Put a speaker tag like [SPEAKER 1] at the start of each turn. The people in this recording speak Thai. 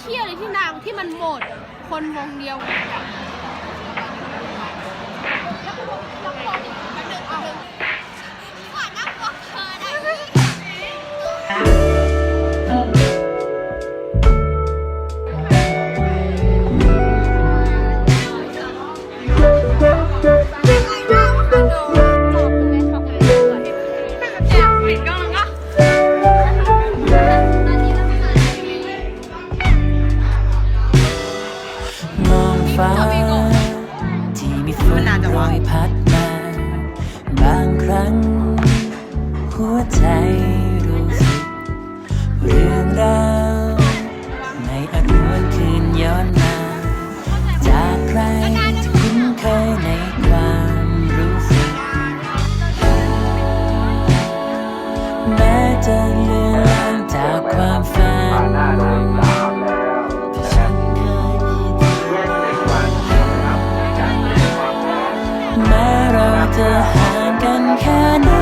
[SPEAKER 1] เที่ยเลยที่นางที่มันหมด คนวงเดียวกัน
[SPEAKER 2] ที่มีฝนโปรยพัดมาบางครั้ง หัวใจ นแค่